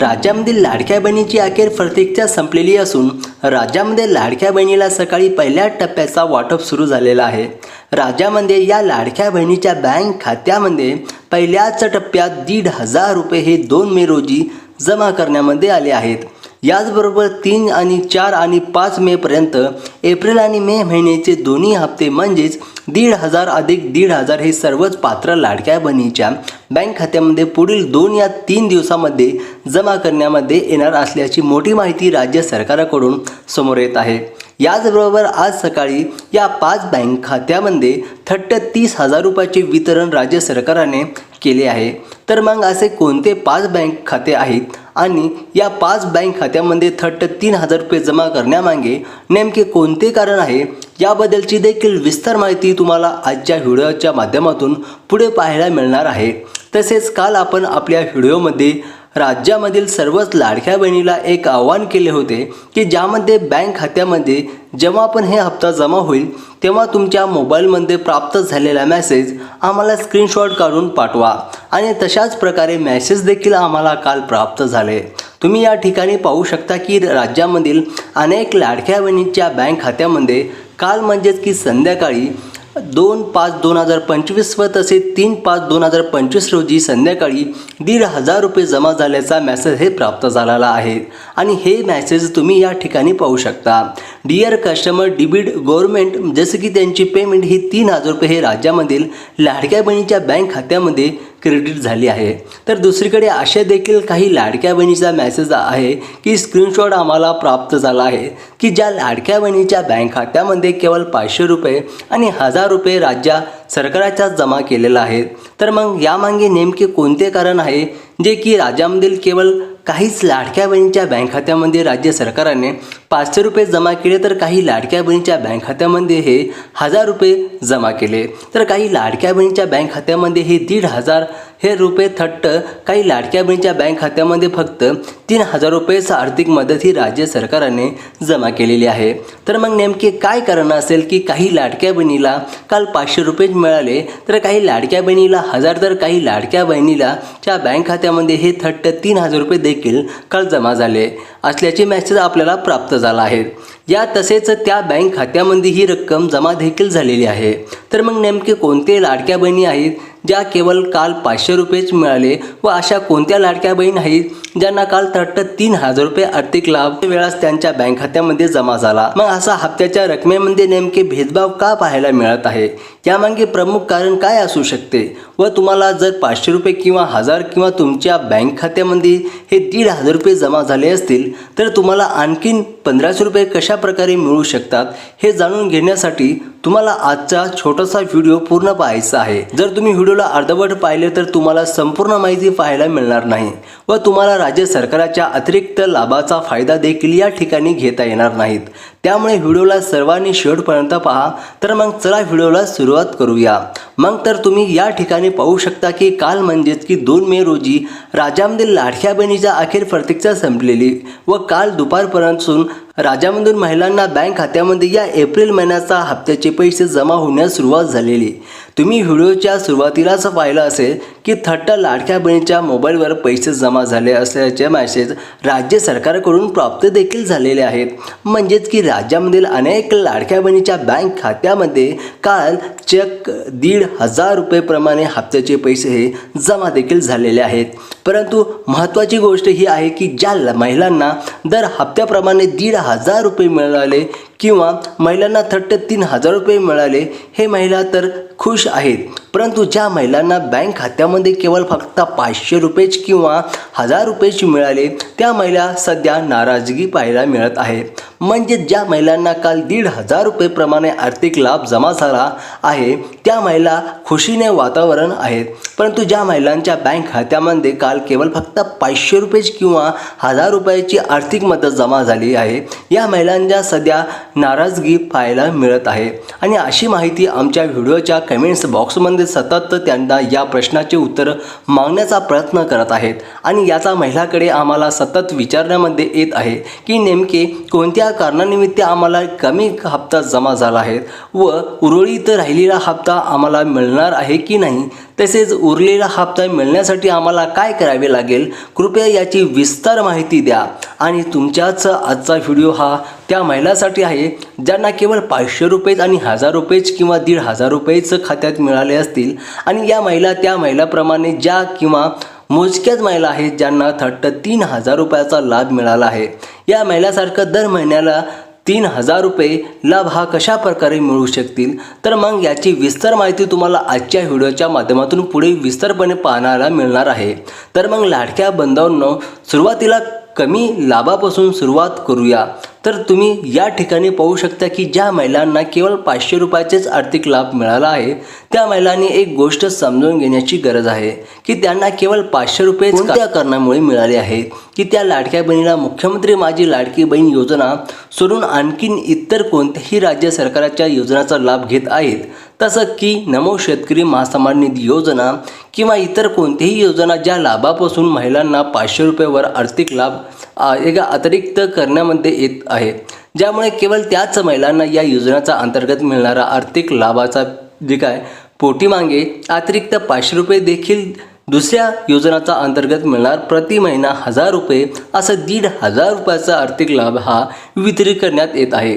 राज्यामधील लाडक्या बहिणीची अखेर प्रतीक्षा संपलेली असून राज्यामध्ये लाडक्या बहिणीला सकाळी पहिल्या टप्प्याचा वाटप सुरू झालेला आहे. राज्यामध्ये या लाडक्या बहिणीच्या बँक खात्यामध्ये पहिल्याच टप्प्यात दीड हजार रुपये हे दोन मे रोजी जमा करण्यामध्ये आले आहेत. याचबरोबर तीन आणि चार आणि पाच मेपर्यंत एप्रिल आणि मे महिन्याचे दोन्ही हप्ते म्हणजेच दीड हजार अधिक दीड हजार हे सर्वच पात्र लाडक्या बहिणीच्या बँक खात्यामध्ये पुढील दोन या तीन दिवसामध्ये जमा करण्यामध्ये येणार असल्याची मोठी माहिती राज्य सरकारकडून समोर येत आहे. याचबरोबर आज सकाळी या पाच बँक खात्यामध्ये थट्ट तीस हजार रुपयाचे वितरण राज्य सरकारने केले आहे. तर मग असे कोणते पाच बँक खाते आहेत? आणि या पाच बँक खात्यामध्ये थट्ट तीन हजार रुपये जमा करण्यामागे नेमके कोणते कारण आहे याबद्दलची देखील विस्तार माहिती तुम्हाला आजच्या व्हिडिओच्या माध्यमातून पुढे पाहायला मिळणार आहे. तसेच काल आपण आपल्या व्हिडिओमध्ये राज्यामधील सर्वच लाडक्या बहिणीला एक आव्हान केले होते की ज्यामध्ये बँक खात्यामध्ये जेव्हा पण हे हप्ता जमा होईल तेव्हा तुमच्या मोबाईलमध्ये प्राप्त झालेला मेसेज आम्हाला स्क्रीनशॉट काढून पाठवा. आणि तशाच प्रकारे मेसेज देखील आम्हाला काल प्राप्त झाले. तुम्ही या ठिकाणी पाहू शकता की राज्यामधील अनेक लाडक्या बहिणींच्या बँक खात्यामध्ये काल म्हणजेच की संध्याकाळी दोन पाच दोन हजार पंचवीस व तसे तीन पाच दोन हजार पंचवीस रोजी संध्याकाळी दीड हजार रुपये जमा झाल्याचा मेसेज हे प्राप्त झालेला आहे. आणि हे मॅसेज तुम्ही या ठिकाणी पाहू शकता. डिअर कस्टमर डिबिट गव्हर्मेंट जसं की त्यांची पेमेंट ही तीन हजार रुपये हे राज्यामधील लाडक्या बहिणीच्या बँक खात्यामध्ये क्रेडिट झाली आहे. तर दुसरीकडे असे देखील काही लाडक्या बहिणीचा मॅसेज आहे की स्क्रीनशॉट आम्हाला प्राप्त झाला आहे की ज्या लाडक्या बहिणीच्या बँक खात्यामध्ये केवळ पाचशे रुपये आणि हजार रुपये राज्या सरकाराच्या जमा केलेला आहे. तर मग यामागे नेमके कोणते कारण आहे? जे की राज्यामधील केवळ काहीच लाडक्या बहिणीच्या बँक खात्यामध्ये राज्य सरकारने पाचशे रुपये जमा केले तर काही लाडक्या बहिणीच्या बँक खात्यामध्ये हे हजार रुपये जमा केले. तर काही लाडक्या बहिणीच्या बँक खात्यामध्ये हे दीड हजार हे रुपये थट्ट काही लाडक्या बहिणीच्या बँक खात्यामध्ये फक्त तीन हजार रुपयेच आर्थिक मदत ही राज्य सरकारने जमा केलेली आहे. तर मग नेमके काय कारण असेल की काही लाडक्या बहिणीला काल पाचशे रुपये मिळाले तर काही लाडक्या बहिणीला हजार तर काही लाडक्या बहिणीला च्या बँक खात्यामध्ये हे थट्ट तीन हजार रुपये देखील काल जमा झाले. असल्याचे मेसेज आपल्याला प्राप्त झाला आहे. या तसेच त्या बँक खात्यामध्ये ही रक्कम जमा देखील झालेली आहे. तर मग नेमके कोणते लाडक्या बहिणी आहेत? ज्या केवळ काल पाचशे रुपयेच मिळाले व अशा कोणत्या लाडक्या बहीण आहेत ज्यांना काल थट्ट तीन हजार रुपये आर्थिक लाभ वेळास त्यांच्या बँक खात्यामध्ये जमा झाला? मग असा हप्त्याच्या रकमेमध्ये नेमके भेदभाव का पाहायला मिळत आहे? यामागे प्रमुख कारण काय असू शकते? व तुम्हाला जर पाचशे रुपये किंवा हजार किंवा तुमच्या बँक खात्यामध्ये हे दीड हजार रुपये जमा झाले असतील तर तुम्हाला आणखीन पंधराशे रुपये कशा प्रकारे मिळू शकतात हे जाणून घेण्यासाठी तुम्हाला आजचा छोटासा व्हिडिओ पूर्ण पाहायचा आहे. जर तुम्ही व्हिडिओला अर्धवट पाहिले तर तुम्हाला संपूर्ण माहिती पाहायला मिळणार नाही व तुम्हाला राज्य सरकाराच्या अतिरिक्त लाभाचा फायदा देखील या ठिकाणी घेता येणार नाहीत. त्यामुळे व्हिडिओला सर्वांनी शेवटपर्यंत पहा. तर मग चला व्हिडिओला सुरुवात करूया. मग तर तुम्ही या ठिकाणी पाहू शकता की काल म्हणजेच की दोन मे रोजी राज्यामधील लाडक्या बहिणीच्या अखेर प्रतीक्षा संपलेली व काल दुपारपर्यंतसून राज्यामधून महिलांना बँक खात्यामध्ये या एप्रिल महिन्याचा हप्त्याचे पैसे जमा होण्यास सुरुवात झालेली. तुम्ही व्हिडिओच्या सुरुवातीलाच पाहिलं असेल की थट्ट लाडक्या बहिणीच्या मोबाईलवर पैसे जमा झाले असल्याचे मॅसेज राज्य सरकारकडून प्राप्त देखील झालेले आहेत. म्हणजेच की राज्यामधील अनेक लाडक्या बहिणीच्या बँक खात्यामध्ये काल चेक दीड हजार रुपयेप्रमाणे हप्त्याचे पैसे हे जमा देखील झालेले आहेत. परंतु महत्त्वाची गोष्ट ही आहे की ज्या महिलांना दर हप्त्याप्रमाणे दीड हजार रुपये मिळाले किंवा महिलांना थट्ट तीन हजार रुपये मिळाले हे महिला तर खुश आहेत. परंतु ज्या महिलांना बँक खात्यामध्ये केवळ फक्त पाचशे रुपयेच किंवा हजार रुपयेच मिळाले त्या महिला सध्या नाराजगी पाहायला मिळत आहे. म्हणजे ज्या महिलांना काल दीड हजार रुपयेप्रमाणे आर्थिक लाभ जमा झाला आहे त्या महिला खुशीने वातावरण आहेत. परंतु ज्या महिलांच्या बँक खात्यामध्ये काल केवळ फक्त पाचशे रुपयेच किंवा हजार रुपयाची आर्थिक मदत जमा झाली आहे या महिलांच्या सध्या नाराजगी पाहायला मिळत आहे. आणि अशी माहिती आमच्या व्हिडिओच्या कमेंट्स बॉक्समध्ये सतत त्यांना या प्रश्नाचे उत्तर मागण्याचा प्रयत्न करत आहेत. आणि याचा महिलाकडे आम्हाला सतत विचारण्यामध्ये येत आहे की नेमके कोणत्या कारणानिमित्त आम्हाला कमी हप्ता जमा झाला आहे व उरळीत राहिलेला हप्ता आम्हाला मिळणार आहे की नाही? तसेच उरलेला हप्ता मिळण्यासाठी आम्हाला काय करावे लागेल? कृपया याची विस्तार माहिती द्या. आणि तुमच्याच आजचा व्हिडिओ हा त्या महिलासाठी आहे ज्यांना केवळ पाचशे रुपयेच आणि हजार रुपयेच किंवा दीड हजार रुपयेच खात्यात मिळाले असतील. आणि या महिला त्या महिलाप्रमाणे ज्या किंवा मोजक्याच महिला आहेत ज्यांना थट्ट तीन हजार रुपयाचा लाभ मिळाला आहे. या महिलासारखं दर महिन्याला तीन हजार रुपये लाभ हा कशा प्रकारे मिळू शकतील? तर मग याची विस्तार माहिती तुम्हाला आजच्या व्हिडिओच्या माध्यमातून पुढे विस्तारपणे पाहण्याला मिळणार आहे. तर मग लाडक्या बंधांनो सुरुवातीला कमी लाभापासून सुरुवात करूया. तर तुम्ही या ठिकाणी पाहू शकता की ज्या महिलांना केवळ पाचशे रुपयाचेच आर्थिक लाभ मिळाला आहे त्या महिलांनी एक गोष्ट समजून घेण्याची गरज आहे की त्यांना केवळ पाचशे रुपये कोणत्या कारणामुळे मिळाले आहेत की त्या लाडक्या बहिणीला मुख्यमंत्री माझी लाडकी बहीण योजना सोडून आणखीन इतर कोणत्याही राज्य सरकारच्या योजनाचा लाभ घेत आहेत? तसं की नमो शेतकरी महासन्मान निधी योजना किंवा इतर कोणतीही योजना ज्या लाभापासून महिलांना पाचशे रुपयेवर आर्थिक लाभ एका एक अतिरिक्त करण्यामध्ये येत आहे. ज्यामुळे केवळ त्याच महिलांना या योजनेचा अंतर्गत मिळणारा आर्थिक लाभाचा जे काय पोटीमागे अतिरिक्त पाचशे रुपये देखील दुसऱ्या योजनाचा अंतर्गत मिळणार प्रति महिना हजार रुपये असं दीड हजार रुपयाचा आर्थिक लाभ हा वितरित करण्यात येत आहे.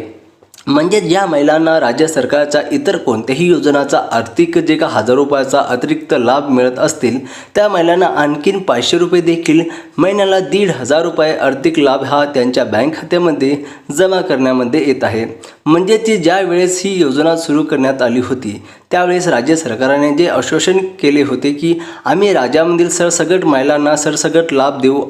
म्हणजे ज्या महिलांना राज्य सरकारच्या इतर कोणत्याही योजनाचा आर्थिक जे का हजार रुपयाचा अतिरिक्त लाभ मिळत असतील त्या महिलांना आणखीन पाचशे रुपये देखील महिन्याला दीड हजार रुपये आर्थिक लाभ हा त्यांच्या बँक खात्यामध्ये जमा करण्यामध्ये येत आहे. म्हणजे ती ज्या वेळेस ही योजना सुरू करण्यात आली होती त्यावेळेस राज्य सरकारने जे आश्वासन केले होते की आम्ही राज्यामधील सरसगट महिलांना सरसगट लाभ देऊ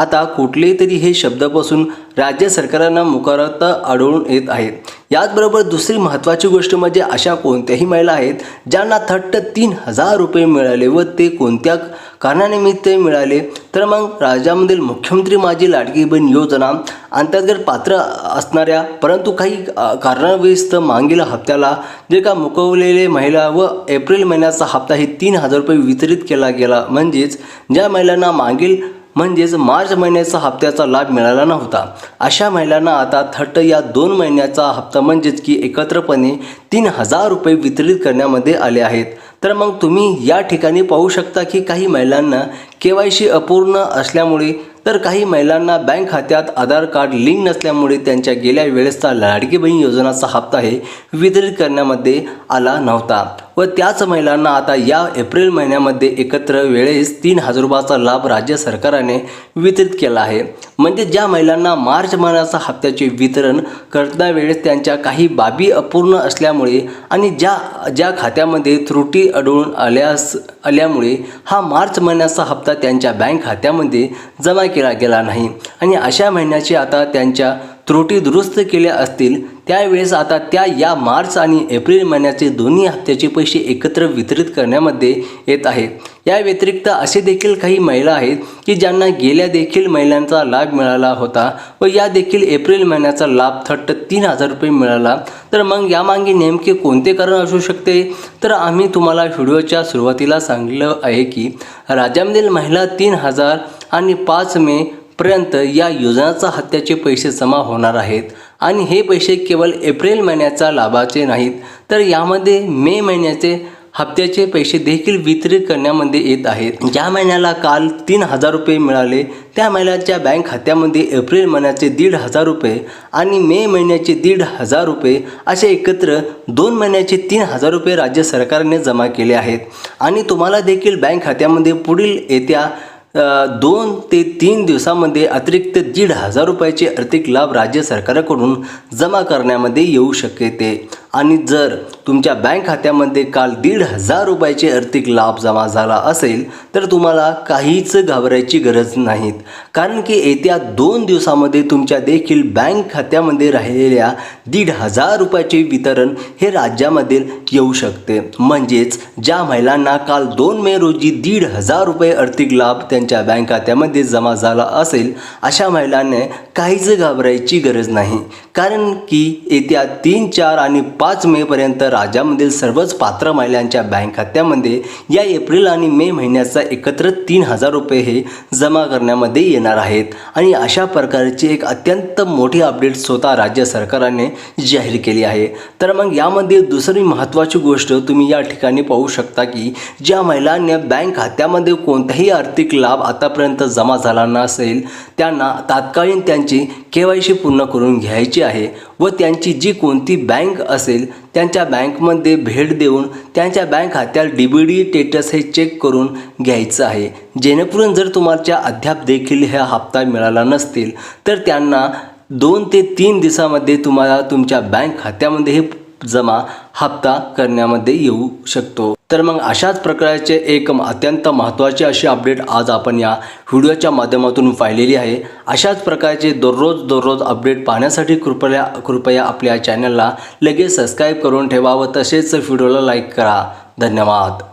आता कुठले तरी हे शब्दापासून राज्य सरकारांना मुखारत आढळून येत आहेत याचबरोबर दुसरी महत्त्वाची गोष्ट म्हणजे अशा कोणत्याही महिला आहेत ज्यांना थट्ट तीन हजार रुपये मिळाले व ते कोणत्या कारणानिमित्त मिळाले? तर मग राज्यामधील मुख्यमंत्री माझी लाडकी बहीण योजना अंतर्गत पात्र असणाऱ्या परंतु काही कारणाविस्त मागील हप्त्याला जे का मुकवलेले महिला व एप्रिल महिन्याचा हप्ता हे तीन हजार रुपये वितरित केला गेला. म्हणजेच ज्या महिलांना मागील म्हणजेच मार्च महिन्याचा हप्त्याचा लाभ मिळाला नव्हता. अशा महिलांना आता थट्ट या दोन महिन्याचा हप्ता म्हणजेच की एकत्रपणे तीन हजार रुपये वितरित करण्यामध्ये आले आहेत. तर मग तुम्ही या ठिकाणी पाहू शकता की काही महिलांना के वाय सी अपूर्ण असल्यामुळे तर काही महिलांना बँक खात्यात आधार कार्ड लिंक नसल्यामुळे त्यांच्या गेल्या वेळेसचा लाडकी बहीण योजनाचा हप्ता हे वितरित करण्यामध्ये आला नव्हता. व त्याच महिलांना आता या एप्रिल महिन्यामध्ये एकत्र वेळेस तीन हजार रुपयाचा लाभ राज्य सरकारने वितरित केला आहे. म्हणजे ज्या महिलांना मार्च महिन्याचा हप्त्याचे वितरण करता वेळेस त्यांच्या काही बाबी अपूर्ण असल्यामुळे आणि ज्या ज्या खात्यामध्ये त्रुटी आढळून आल्यास आल्यामुळे हा मार्च महिन्याचा हप्ता त्यांच्या बँक खात्यामध्ये जमा केला गेला नाही. आणि अशा महिन्याचे आता त्यांच्या त्रुटी दुरुस्त केल्या असतील त्यावेळेस आता त्या या मार्च आणि एप्रिल महिन्याचे दोन्ही हप्त्याचे पैसे एकत्र वितरित करण्यामध्ये येत आहेत. या व्यतिरिक्त असे देखील काही महिला आहेत की ज्यांना गेल्या देखील महिलांचा लाभ मिळाला होता व या देखील एप्रिल महिन्याचा लाभ थट्ट तीन हजार रुपये मिळाला. तर मग यामागे नेमके कोणते कारण असू शकते? तर आम्ही तुम्हाला व्हिडिओच्या सुरुवातीला सांगितलं आहे की राज्यामधील महिला तीन हजार आणि पाच मे पर्यंत या योजनाचा हत्याचे पैसे जमा होणार आहेत. आणि हे पैसे केवळ एप्रिल महिन्याच्या लाभाचे नाहीत तर यामध्ये मे महिन्याचे हप्त्याचे पैसे देखील वितरित करण्यामध्ये येत आहेत. ज्या महिन्याला काल तीन हजार रुपये मिळाले त्या महिन्याच्या बँक खात्यामध्ये एप्रिल महिन्याचे दीड हजार रुपये आणि मे महिन्याचे दीड हजार रुपये असे एकत्र दोन महिन्याचे तीन हजार रुपये राज्य सरकारने जमा केले आहेत. आणि तुम्हाला देखील बँक खात्यामध्ये पुढील येत्या दोन ते तीन दिवसामध्ये अतिरिक्त दीड हजार रुपयाचे आर्थिक लाभ राज्य सरकारकडून जमा करण्यामध्ये येऊ शकते. आणि जर तुमच्या बँक खात्यामध्ये काल दीड हजार रुपयाचे आर्थिक लाभ जमा झाला असेल तर तुम्हाला काहीच घाबरायची गरज नाहीत. कारण की येत्या दोन दिवसामध्ये तुमच्या देखील बँक खात्यामध्ये राहिलेल्या दीड हजार रुपयाचे वितरण हे राज्यामध्ये येऊ शकते. म्हणजेच ज्या महिलांना काल दोन मे रोजी दीड हजार रुपये आर्थिक लाभ त्यांच्या बँक खात्यामध्ये जमा झाला असेल अशा महिलांना काहीच घाबरायची गरज नाही. कारण की येत्या तीन चार आणि पाच मेपर्यंत राज्यामधील सर्वच पात्र महिलांच्या बँक खात्यामध्ये या एप्रिल आणि मे महिन्याचा एकत्र तीन हजार रुपये हे जमा करण्यामध्ये येणार आहेत. आणि अशा प्रकारची एक अत्यंत मोठी अपडेट स्वतः राज्य सरकारने जाहीर केली आहे. तर मग यामध्ये दुसरी महत्त्वाची गोष्ट तुम्ही या ठिकाणी पाहू शकता की ज्या महिलांनी बँक खात्यामध्ये कोणताही आर्थिक लाभ आतापर्यंत जमा झाला नसेल त्यांना तात्कालीन त्यांची के वाय सी पूर्ण करून घ्यायची आहे. व त्यांची जी कोणती बँक असेल त्यांच्या बँकमध्ये भेट देऊन त्यांच्या बँक खात्यात डी बी डी स्टेटस हे चेक करून घ्यायचं आहे. जेणेकरून जर तुम्हाला अद्याप देखील हा हप्ता मिळाला नसतील तर त्यांना दोन ते तीन दिवसामध्ये तुम्हाला तुमच्या बँक खात्यामध्ये हे जमा हप्ता करण्यामध्ये येऊ शकतो. तर मग अशाच प्रकारचे एक अत्यंत महत्त्वाची अशी अपडेट आज आपण या व्हिडिओच्या माध्यमातून पाहिलेली आहे. अशाच प्रकारचे दररोज दररोज अपडेट पाहण्यासाठी कृपया कृपया आपल्या चॅनलला लगेच सबस्क्राईब करून ठेवा व तसेच व्हिडिओला लाईक करा. धन्यवाद.